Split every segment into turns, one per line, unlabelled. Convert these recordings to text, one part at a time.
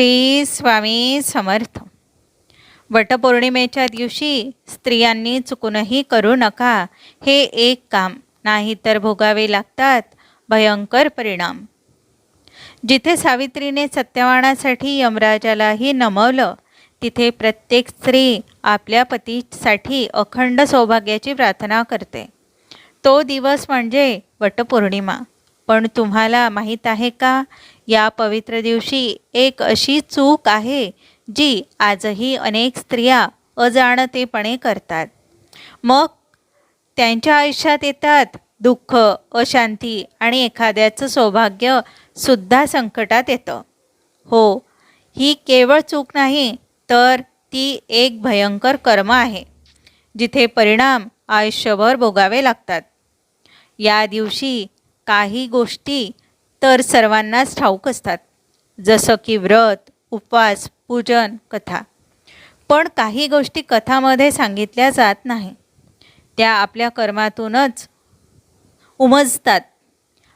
श्री स्वामी समर्थ. वटपौर्णिमेच्या दिवशी स्त्रियांनी चुकूनही करू नका. हे एक काम. नाहीतर भोगावे लागतात. भयंकर परिणाम. जिथे सावित्रीने सत्यवानासाठी यमराजालाही नमवलं तिथे प्रत्येक स्त्री आपल्या पतीसाठी अखंड सौभाग्याची प्रार्थना करते. तो दिवस म्हणजे वटपौर्णिमा. पण तुम्हाला माहीत आहे का? या पवित्र दिवशी एक अशी चूक आहे जी आजही अनेक स्त्रिया अजाणतेपणे करतात. मग त्यांच्या आयुष्यात येतात दुःख अशांती आणि एखाद्याचं सौभाग्य सुद्धा संकटात येतं. हो ही केवळ चूक नाही तर ती एक भयंकर कर्म आहे जिथे परिणाम आयुष्यभर भोगावे लागतात. या दिवशी काही गोष्टी तर सर्वांनाच ठाऊक असतात. जसं की व्रत उपवास पूजन कथा. पण काही गोष्टी कथामध्ये सांगितल्या जात नाही. त्या आपल्या कर्मातूनच उमजतात.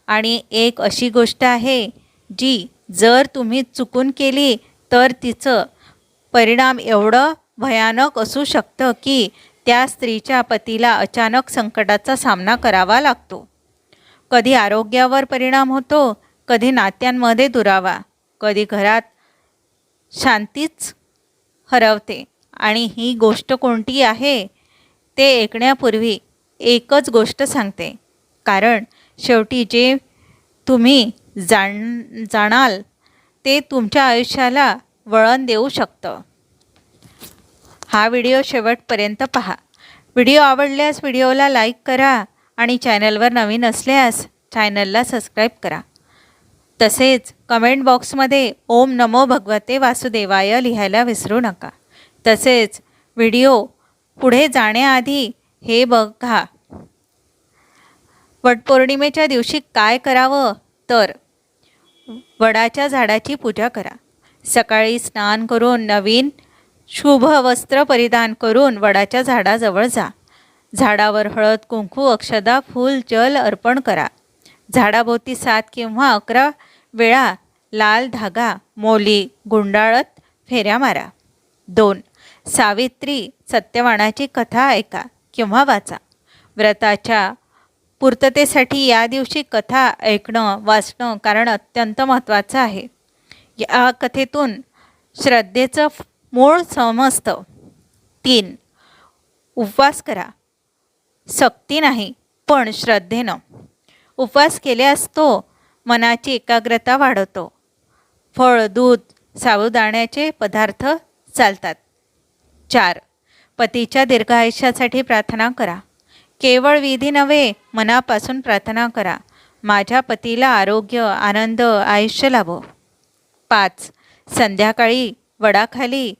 आणि एक अशी गोष्ट आहे जी जर तुम्ही चुकून केली तर तिचं परिणाम एवढं भयानक असू शकतं की त्या स्त्रीच्या पतीला अचानक संकटाचा सामना करावा लागतो. कधी आरोग्यावर परिणाम होतो कधी नात्यांमध्ये दुरावा कधी घरात शांतीच हरवते. आणि ही गोष्ट कोणती आहे ते ऐकण्यापूर्वी एकच गोष्ट सांगते. कारण शेवटी जे तुम्ही जाण जाणाल ते तुमच्या आयुष्याला वळण देऊ शकतं. हा व्हिडिओ शेवटपर्यंत पहा. व्हिडिओ आवडल्यास व्हिडिओला लाईक करा आणि चॅनलवर नवीन असल्यास चॅनलला सबस्क्राईब करा. तसेच कमेंट बॉक्समध्ये ओम नमो भगवते वासुदेवाय लिहायला विसरू नका. तसेच व्हिडिओ पुढे जाण्याआधी हे बघा. वटपौर्णिमेच्या दिवशी काय करावं? तर वडाच्या झाडाची पूजा करा. सकाळी स्नान करून नवीन शुभ वस्त्र परिधान करून वडाच्या झाडाजवळ जा. झाडावर हळद कुंकू अक्षदा फूल जल अर्पण करा. झाडाभोवती सात किंवा अकरा वेळा लाल धागा मोली गुंडाळत फेऱ्या मारा. दोन सावित्री सत्यवानाची कथा ऐका किंवा वाचा. व्रताच्या पूर्ततेसाठी या दिवशी कथा ऐकणं वाचणं कारण अत्यंत महत्त्वाचं आहे. या कथेतून श्रद्धेचं मूळ समजतं. तीन उपवास करा. सक्ती नाही पण श्रद्धेनं. उपवास केल्यास तो मनाची एकाग्रता वाढवतो. फळ दूध साबुदाण्याचे पदार्थ चालतात. चार पतीच्या दीर्घायुष्यासाठी प्रार्थना करा. केवळ विधी नव्हे मनापासून प्रार्थना करा. माझ्या पतीला आरोग्य आनंद आयुष्य लाभो. पाच संध्याकाळी वडाखाली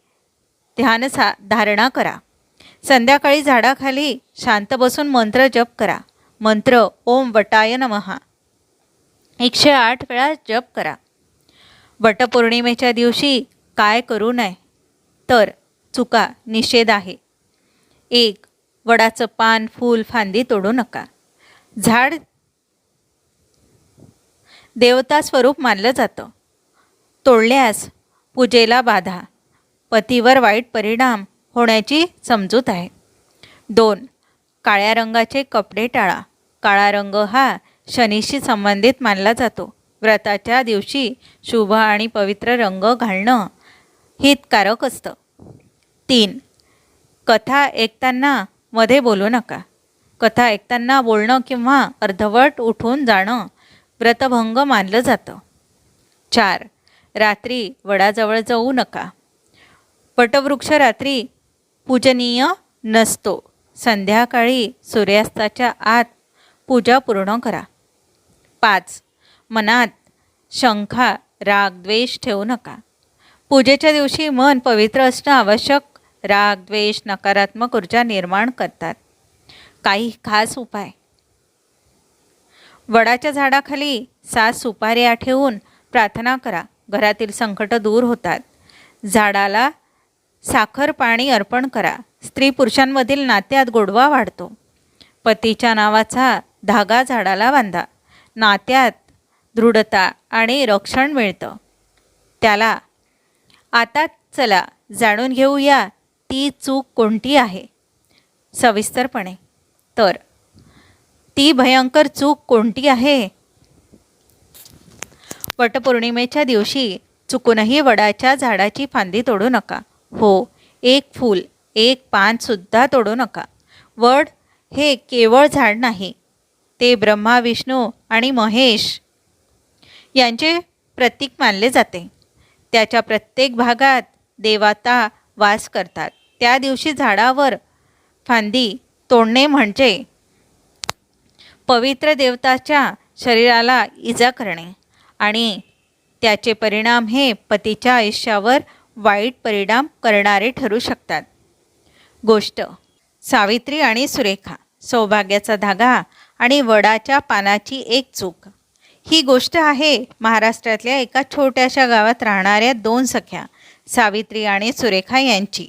ध्यान सा धारणा करा. संध्याकाळी झाडाखाली शांत बसून मंत्र जप करा. मंत्र ओम वटाय नमहा एकशे आठ वेळा जप करा. वटपौर्णिमेच्या दिवशी काय करू नये? तर चुका निषेध आहे. एक वडाचं पान फूल फांदी तोडू नका. झाड देवता स्वरूप मानलं जातं. तोडल्यास पूजेला बाधा. पतीवर वाईट परिणाम. होण्याची समजूत आहे. दोन काळ्या रंगाचे कपडे टाळा. काळा रंग हा शनीशी संबंधित मानला जातो. व्रताच्या दिवशी शुभ आणि पवित्र रंग घालणं हितकारक असतं. तीन कथा ऐकताना मध्ये बोलू नका. कथा ऐकताना बोलणं किंवा अर्धवट उठून जाणं व्रतभंग मानलं जातं. चार रात्री वडाजवळ जाऊ नका. वटवृक्ष रात्री पूजनीय नसतो. संध्याकाळी सूर्यास्ताच्या आत पूजा पूर्ण करा. पाच. मनात शंखा राग द्वेष ठेवू नका. पूजेच्या दिवशी मन पवित्र असणं आवश्यक. राग द्वेष नकारात्मक ऊर्जा निर्माण करतात. काही खास उपाय. वडाच्या झाडाखाली सात सुपाऱ्या ठेवून प्रार्थना करा. घरातील संकट दूर होतात. झाडाला साखर पाणी अर्पण करा. स्त्री पुरुषांमधील नात्यात गोडवा वाढतो. पतीच्या नावाचा धागा झाडाला बांधा. नात्यात दृढता आणि रक्षण मिळतं. त्याला आता चला जाणून घेऊया ती चूक कोणती आहे? सविस्तरपणे. तर ती भयंकर चूक कोणती आहे? वटपौर्णिमेच्या दिवशी चुकूनही वडाच्या झाडाची फांदी तोडू नका. हो एक फूल एक पानसुद्धा तोडू नका. वड हे केवळ झाड नाही ते ब्रह्मा विष्णू आणि महेश यांचे प्रतीक मानले जाते. त्याच्या प्रत्येक भागात देवता वास करतात. त्या दिवशी झाडावर फांदी तोडणे म्हणजे पवित्र देवताच्या शरीराला इजा करणे आणि त्याचे परिणाम हे पतीच्या आयुष्यावर वाईट परिणाम करणारे ठरू शकतात. गोष्ट सावित्री आणि सुरेखा सौभाग्याचा धागा आणि वडाच्या पानाची एक चूक. ही गोष्ट आहे महाराष्ट्रातल्या एका छोट्याशा गावात राहणाऱ्या दोन सख्या सावित्री आणि सुरेखा यांची.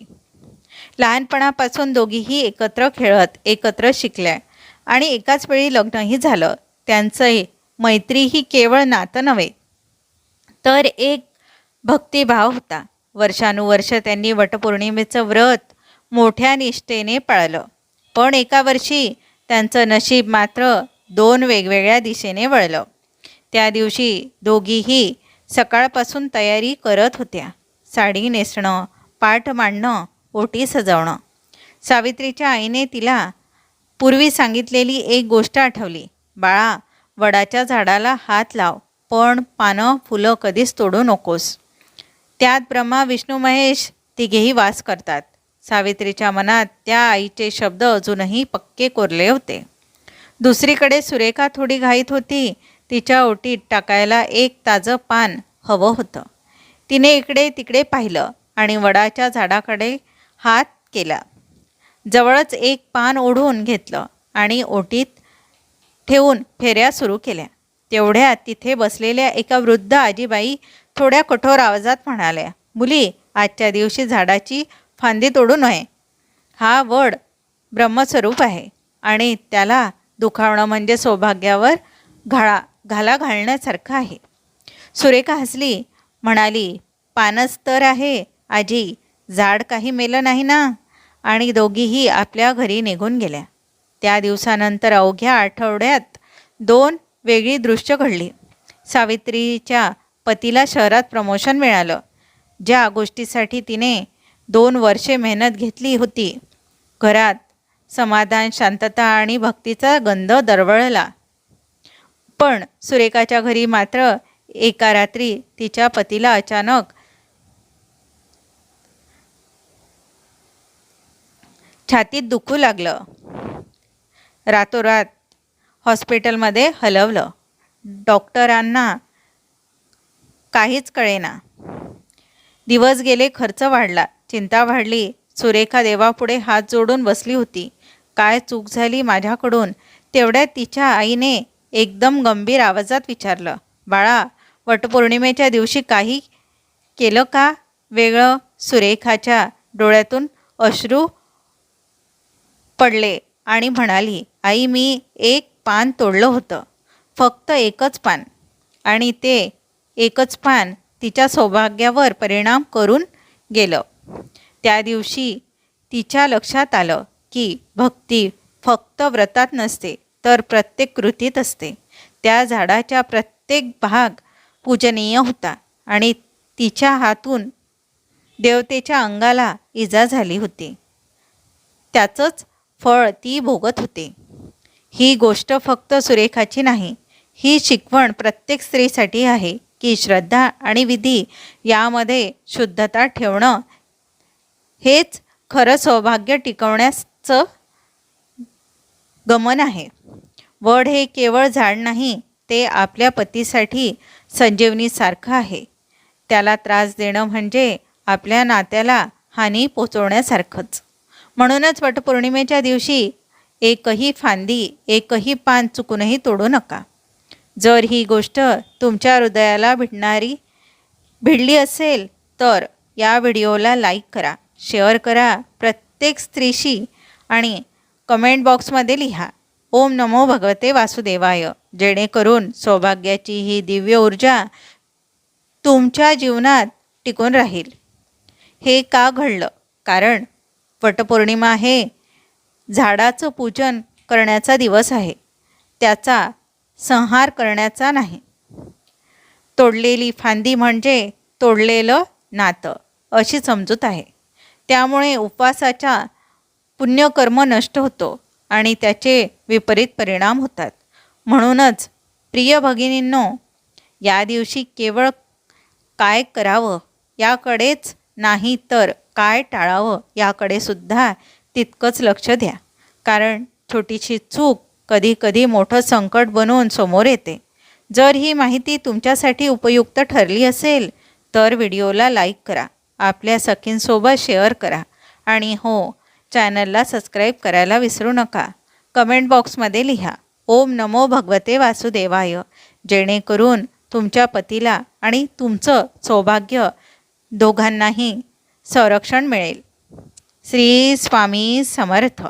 लहानपणापासून दोघीही एकत्र खेळत एकत्र शिकल्या आणि एकाच वेळी लग्नही झालं. त्यांचं मैत्री ही केवळ नातं नव्हे तर एक भक्तिभाव होता. वर्षानुवर्ष त्यांनी वटपौर्णिमेचं व्रत मोठ्या निष्ठेने पाळलं. पण एका वर्षी त्यांचं नशीब मात्र दोन वेगवेगळ्या दिशेने वळलं. त्या दिवशी दोघीही सकाळपासून तयारी करत होत्या. साडी नेसणं पाठ मांडणं ओटी सजवणं. सावित्रीच्या आईने तिला पूर्वी सांगितलेली एक गोष्ट आठवली. बाळा वडाच्या झाडाला हात लाव पण पानं फुलं कधीच तोडू नकोस. त्यात ब्रह्मा विष्णू महेश तिघेही वास करतात. सावित्रीच्या मनात त्या आईचे शब्द अजूनही पक्के कोरले होते. दुसरीकडे सुरेखा थोडी घाईत होती. तिच्या ओटीत टाकायला एक ताजं पान हवं होतं. तिने इकडे तिकडे पाहिलं आणि वडाच्या झाडाकडे हात केला. जवळच एक पान ओढून घेतलं आणि ओटीत ठेवून फेऱ्या सुरू केल्या. तेवढ्यात तिथे बसलेल्या एका वृद्ध आजीबाई थोड्या कठोर आवाजात म्हणाल्या मुली आजच्या दिवशी झाडाची फांदी तोडू नये. हा वड ब्रह्मस्वरूप आहे आणि त्याला दुखावणं म्हणजे सौभाग्यावर घाळा घाला घालण्यासारखं आहे. सुरेखा हसली म्हणाली पानच तर आहे आजी झाड काही मेलं नाही ना? आणि दोघीही आपल्या घरी निघून गेल्या. त्या दिवसानंतर अवघ्या आठवड्यात दोन वेगळी दृश्य घडली. सावित्रीच्या पतीला शहरात प्रमोशन मिळालं. ज्या गोष्टीसाठी तिने दोन वर्षे मेहनत घेतली होती. घरात समाधान शांतता आणि भक्तीचा गंध दरवळला. पण सुरेखाच्या घरी मात्र एका रात्री तिच्या पतीला अचानक छातीत दुखू लागलं. रातोरात हॉस्पिटलमध्ये हलवलं. डॉक्टरांना काहीच कळेना. दिवस गेले खर्च वाढला. चिंता वाढली. सुरेखा देवापुढे हात जोडून बसली होती. काय चूक झाली माझ्याकडून? तेवढ्यात तिच्या आईने एकदम गंभीर आवाजात विचारलं. बाळा वटपौर्णिमेच्या दिवशी काही केलं का? वेगळं सुरेखाच्या डोळ्यातून अश्रू पडले आणि म्हणाली आई मी एक पान तोडलं होतं. फक्त एकच पान. आणि ते एकच पान तिच्या सौभाग्यावर परिणाम करून गेलं. त्या दिवशी तिच्या लक्षात आलं की भक्ती फक्त व्रतात नसते तर प्रत्येक कृतीत असते. त्या झाडाच्या प्रत्येक भाग पूजनीय होता आणि तिच्या हातून देवतेच्या अंगाला इजा झाली होती. त्याचंच फळ ती भोगत होते. ही गोष्ट फक्त सुरेखाची नाही ही शिकवण प्रत्येक स्त्रीसाठी आहे. की श्रद्धा आणि विधी यामध्ये शुद्धता ठेवणं हेच खरं सौभाग्य टिकवण्याचं गमन आहे. वड हे केवळ झाड नाही ते आपल्या पतीसाठी संजीवनीसारखं आहे. त्याला त्रास देणं म्हणजे आपल्या नात्याला हानी पोचवण्यासारखंच. म्हणूनच वटपौर्णिमेच्या दिवशी एकही फांदी एकही पान चुकूनही तोडू नका. जर ही गोष्ट तुमच्या हृदयाला भिडणारी भिडली असेल तर या व्हिडिओला लाईक करा शेअर करा प्रत्येक स्त्रीशी आणि कमेंट बॉक्समध्ये लिहा. ओम नमो भगवते वासुदेवाय. जेणेकरून सौभाग्याची ही दिव्य ऊर्जा तुमच्या जीवनात टिकून राहील. हे का घडलं? कारण वटपौर्णिमा हे झाडाचं पूजन करण्याचा दिवस आहे. त्याचा संहार करण्याचा नाही. तोडलेली फांदी म्हणजे तोडलेलं नातं अशी समजूत आहे. त्यामुळे उपवासाचा पुण्यकर्म नष्ट होतो आणि त्याचे विपरीत परिणाम होतात. म्हणूनच प्रिय भगिनींनो या दिवशी केवळ काय करावं याकडेच नाही तर काय टाळावं याकडे सुद्धा तितकंच लक्ष द्या. कारण छोटीशी चूक कधीकधी मोठं संकट बनवून समोर येते. जर ही माहिती तुमच्यासाठी उपयुक्त ठरली असेल तर व्हिडिओला लाईक करा आपल्या सखींसोबत शेअर करा आणि हो चॅनलला सबस्क्राईब करायला विसरू नका. कमेंट बॉक्समध्ये लिहा ओम नमो भगवते वासुदेवाय जेणेकरून तुमच्या पतीला आणि तुमचं सौभाग्य दोघांनाही संरक्षण मिळेल. श्री स्वामी समर्थ.